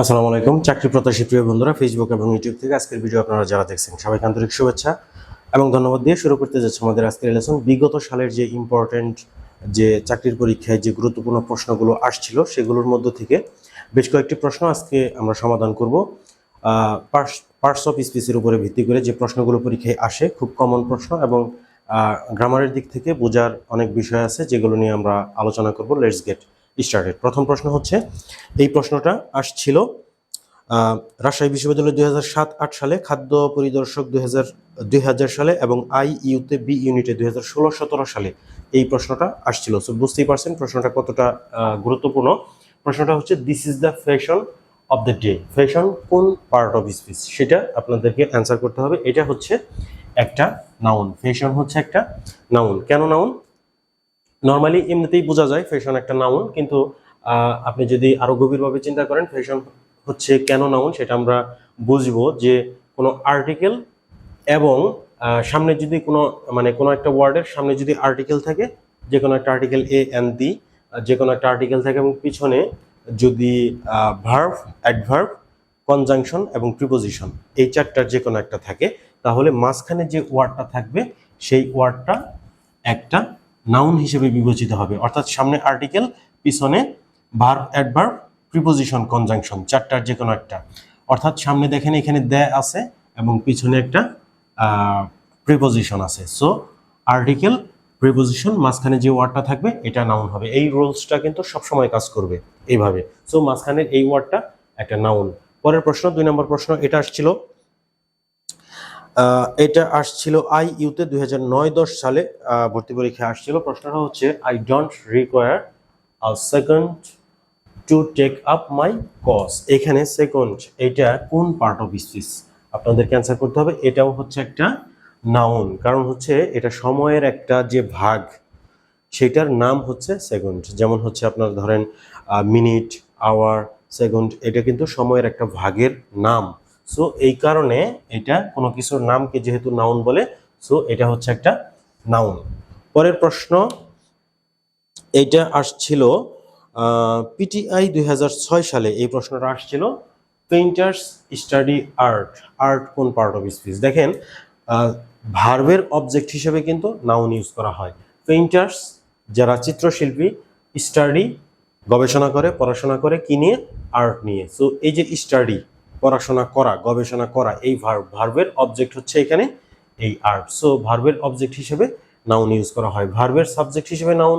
আসসালামু আলাইকুম। চাকরি প্রত্যাশী প্রিয় বন্ধুরা ফেসবুক এবং ইউটিউব থেকে আজকের ভিডিও আপনারা যারা দেখছেন, সবাইকে আন্তরিক শুভেচ্ছা এবং ধন্যবাদ দিয়ে শুরু করতে যাচ্ছে আমাদের আজকের লেসন বিগত সালের যে ইম্পর্টেন্ট যে চাকরির পরীক্ষায় যে গুরুত্বপূর্ণ প্রশ্নগুলো আসছিল, সেগুলোর মধ্য থেকে বেশ কয়েকটি প্রশ্ন আজকে আমরা সমাধান করব। পার্টস অফ স্পিচের উপরে ভিত্তি করে যে প্রশ্নগুলো পরীক্ষায় আসে, খুব কমন প্রশ্ন এবং গ্রামারের দিক থেকে বোঝার অনেক বিষয় আছে যেগুলো নিয়ে আমরা আলোচনা করব। লেটস গেট স্টার্টেড প্রথম প্রশ্ন হচ্ছে, এই প্রশ্নটা আসছিল রাজশাহী বিশ্ববিদ্যালয় দুই হাজার সাত, আট সালে, খাদ্য পরিদর্শক দুই হাজার হাজার সালে এবং আই ইউতে বি ইউনিটে দুই হাজার ষোলো, সতেরো সালে এই প্রশ্নটা আসছিল। সো বুঝতেই পারছেন প্রশ্নটা কতটা গুরুত্বপূর্ণ। প্রশ্নটা হচ্ছে this is the fashion of the day fashion কোন পার্ট অফ স্পিচ সেটা আপনাদেরকে অ্যান্সার করতে হবে। এটা হচ্ছে একটা নাউন ফ্যাশন হচ্ছে একটা নাউন কেন নাউন নর্মালি এমনিতেই বোঝা যায় ফ্যাশন একটা নাউন কিন্তু আপনি যদি আরও গভীরভাবে চিন্তা করেন ফ্যাশন হচ্ছে কেন নাউন সেটা আমরা বুঝব যে কোনো আর্টিকেল এবং সামনে যদি কোনো মানে কোনো একটা ওয়ার্ডের সামনে যদি আর্টিকেল থাকে, যে কোনো একটা আর্টিকেল এ এন দি যে কোনো একটা আর্টিকেল থাকে এবং পিছনে যদি ভার্ভ অ্যাডভার্ভ কনজাংশন এবং প্রিপোজিশন এই চারটার যে কোনো একটা থাকে, তাহলে মাঝখানে যে ওয়ার্ডটা থাকবে, সেই ওয়ার্ডটা একটা নাউন হিসেবে বিবেচিত হবে। অর্থাৎ সামনে আর্টিকেল পিছনে ভার্ব অ্যাডভার্ব প্রিপোজিশন কনজাংশন চারটার যে কোনো একটা। অর্থাৎ সামনে দেখেন এখানে দে আছে এবং পিছনে একটা প্রিপোজিশন আছে। সো আর্টিকেল প্রিপোজিশন মাঝখানে যে ওয়ার্ডটা থাকবে, এটা নাউন হবে। এই রুলসটা কিন্তু সবসময় কাজ করবে এইভাবে। সো মাঝখানের এই ওয়ার্ডটা একটা নাউন পরের প্রশ্ন, দুই নম্বর প্রশ্ন, এটা আসছিল এটা আসছিল আই ইউতে দুই হাজার নয় দশ সালে ভর্তি পরীক্ষায় আসছিল। প্রশ্নটা হচ্ছে I don't require a second to take up my cause এখানে সেকেন্ড এটা কোন পার্ট অফ স্পিচ আপনাদেরকে অ্যান্সার করতে হবে, এটাও হচ্ছে একটা নাউন কারণ হচ্ছে, এটা সময়ের একটা যে ভাগ, সেটার নাম হচ্ছে সেকেন্ড যেমন হচ্ছে আপনার ধরেন মিনিট আওয়ার সেকেন্ড এটা কিন্তু সময়ের একটা ভাগের নাম। সো এই কারণে এটা কোনো কিছুর নামকে যেহেতু নাউন বলে সো এটা হচ্ছে একটা নাউন পরের প্রশ্ন, এইটা আসছিল পিটিআই দুই হাজার ছয় সালে, এই প্রশ্নটা আসছিল পেইন্টার্স স্টাডি আর্ট আর্ট কোন পার্ট অফ স্পিচ দেখেন ভার্বের অবজেক্ট হিসেবে কিন্তু নাউন ইউজ করা হয়। পেইন্টার্স যারা চিত্রশিল্পী স্টাডি গবেষণা করে, পড়াশোনা করে, কি নিয়ে? আর্ট নিয়ে। সো এই যে স্টাডি পড়াশোনা করা, গবেষণা করা এই ভার্ব ভার্বের অবজেক্ট হচ্ছে এখানে এই আর্ট সো ভার্বের অবজেক্ট হিসেবে নাউন ইউজ করা হয়। ভার্বের সাবজেক্ট হিসেবে নাউন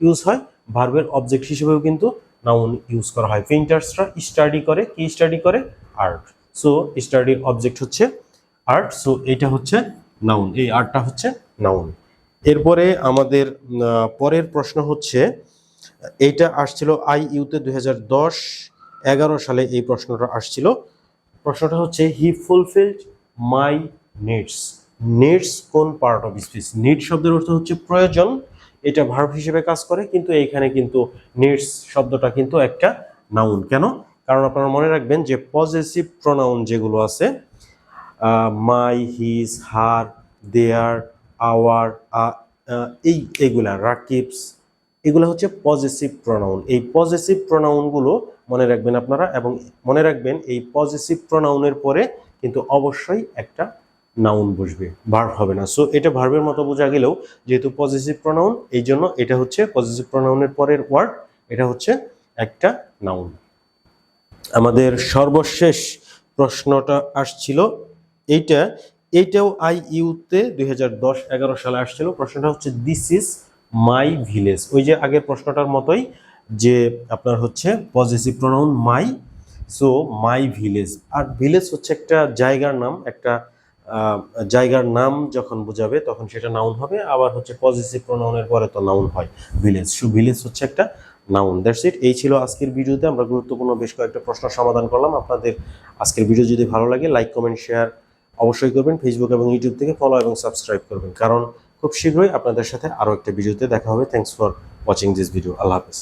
ইউজ হয়। ভার্বের অবজেক্ট হিসেবেও কিন্তু নাউন ইউজ করা হয়। পেইন্টার্সরা স্টাডি করে, কি স্টাডি করে? আর্ট সো স্টাডির অবজেক্ট হচ্ছে আর্ট সো এটা হচ্ছে নাউন এই আর্টটা হচ্ছে নাউন এরপরে আমাদের পরের প্রশ্ন হচ্ছে এইটা আসছিল আই ইউতে দুই হাজার এগারো সালে এই প্রশ্নটা আসছিল। প্রশ্নটা হচ্ছে he fulfilled my needs needs কোন পার্ট অফ স্পিচ নিড শব্দের অর্থ হচ্ছে প্রয়োজন। এটা ভার্ব হিসেবে কাজ করে, কিন্তু এইখানে কিন্তু নিডস শব্দটা কিন্তু একটা নাউন কেন? কারণ আপনারা মনে রাখবেন যে পজিটিভ প্রোনাউন যেগুলো আছে মাই হিজ হার দেয়ার আওয়ার এই এইগুলা রাকিবস, এগুলো হচ্ছে পজিটিভ প্রোনাউন এই পজিটিভ প্রোনাউনগুলো মনে রাখবেন আপনারা, এবং মনে রাখবেন এই পজিটিভ প্রোনাউনের পরে কিন্তু অবশ্যই একটা নাউন বসবে ভার্ব হবে না। সো এটা ভার্বের মতো বোঝা গেলেও যেহেতু পজিটিভ প্রোনাউন এই জন্য এটা হচ্ছে পজিটিভ প্রোনাউনের পরের ওয়ার্ড এটা হচ্ছে একটা নাউন আমাদের সর্বশেষ প্রশ্নটা আসছিল, এইটা, এইটাও আই ইউতে দুই হাজার সালে আসছিল। প্রশ্নটা হচ্ছে দিস ইজ মাই ভিলেজ ওই যে আগের প্রশ্নটার মতোই যে আপনার হচ্ছে positive pronoun my so my village R village হচ্ছে একটা জায়গার নাম, একটা জায়গার নাম যখন বোঝাবে তখন সেটা নাউন হবে, আবার হচ্ছে পজিটিভ প্রোনাউনের পরে তো নাউন হয় ভিলেজ সো ভিলেজ হচ্ছে একটা নাউন দ্যাটস ইট এই ছিল আজকের ভিডিওতে। আমরা গুরুত্বপূর্ণ বেশ কয়েকটা প্রশ্ন সমাধান করলাম। আপনাদের আজকের ভিডিও যদি ভালো লাগে লাইক কমেন্ট শেয়ার অবশ্যই করবেন। ফেসবুক এবং ইউটিউব থেকে ফলো এবং সাবস্ক্রাইব করবেন। কারণ খুব শীঘ্রই আপনাদের সাথে আরও একটা ভিডিওতে দেখা হবে। Thanks for watching this video আল্লাহ হাফেজ।